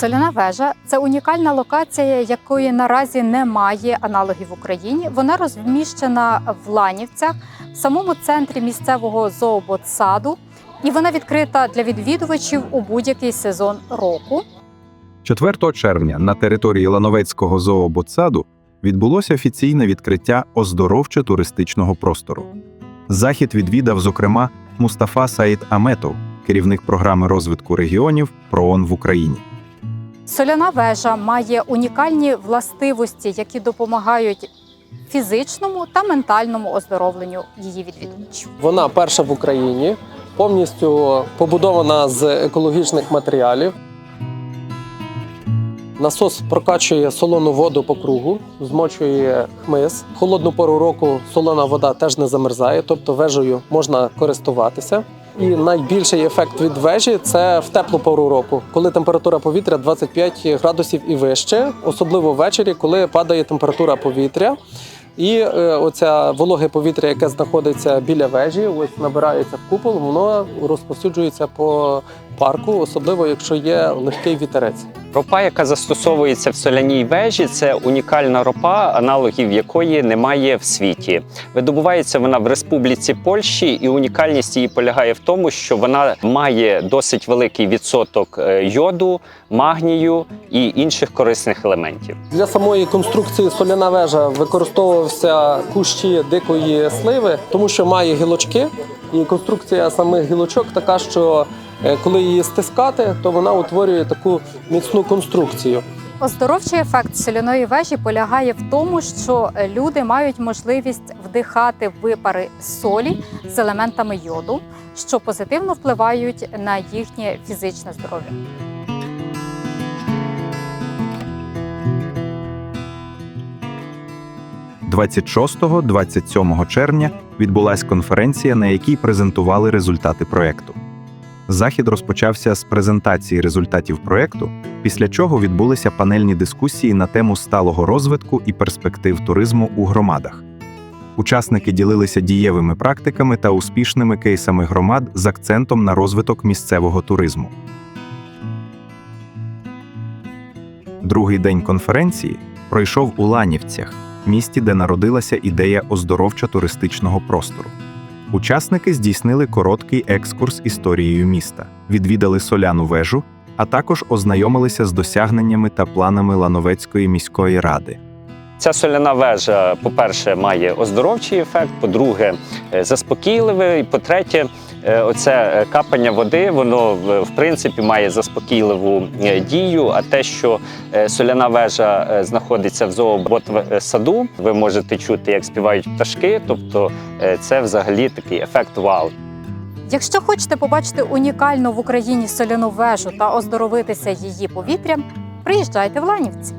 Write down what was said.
Соляна вежа це унікальна локація, якої наразі немає аналогів в Україні. Вона розміщена в Ланівцях, в самому центрі місцевого зооботсаду, і вона відкрита для відвідувачів у будь-який сезон року. 4 червня на території Лановецького зооботсаду відбулося офіційне відкриття оздоровчо-туристичного простору. Захід відвідав, зокрема, Мустафа Саїд Аметов, керівник програми розвитку регіонів ПРООН в Україні. Соляна вежа має унікальні властивості, які допомагають фізичному та ментальному оздоровленню її відвідувачів. Вона перша в Україні, повністю побудована з екологічних матеріалів. Насос прокачує солону воду по кругу, змочує хмиз. Холодну пору року солона вода теж не замерзає, тобто вежею можна користуватися. І найбільший ефект від вежі це в теплу пору року, коли температура повітря 25 градусів і вище, особливо ввечері, коли падає температура повітря. І е, оця вологе повітря, яке знаходиться біля вежі, ось набирається в купол, воно розповсюджується по парку, особливо якщо є легкий вітерець. Ропа, яка застосовується в соляній вежі, це унікальна ропа, аналогів якої немає в світі. Видобувається вона в Республіці Польщі, і унікальність її полягає в тому, що вона має досить великий відсоток е, йоду, магнію і інших корисних елементів. Для самої конструкції соляна вежа використовувався кущі дикої сливи, тому що має гілочки, і конструкція самих гілочок така, що коли її стискати, то вона утворює таку міцну конструкцію. Оздоровчий ефект соляної вежі полягає в тому, що люди мають можливість вдихати випари солі з елементами йоду, що позитивно впливають на їхнє фізичне здоров'я. – 26-27 червня відбулася конференція, на якій презентували результати проекту. Захід розпочався з презентації результатів проекту, після чого відбулися панельні дискусії на тему сталого розвитку і перспектив туризму у громадах. Учасники ділилися дієвими практиками та успішними кейсами громад з акцентом на розвиток місцевого туризму. Другий день конференції пройшов у Ланівцях, місті, де народилася ідея оздоровчо-туристичного простору. Учасники здійснили короткий екскурс історією міста, відвідали соляну вежу, а також ознайомилися з досягненнями та планами Лановецької міської ради. Ця соляна вежа, по-перше, має оздоровчий ефект, по-друге, е, заспокійливий. По-третє, оце е, капання води, воно в в принципі має заспокійливу е, дію. А те, що е, соляна вежа е, знаходиться в зообот-саду, ви можете чути, як співають пташки. Тобто, е, це взагалі такий ефект вау. Якщо хочете побачити унікальну в Україні соляну вежу та оздоровитися її повітрям, приїжджайте в Ланівці.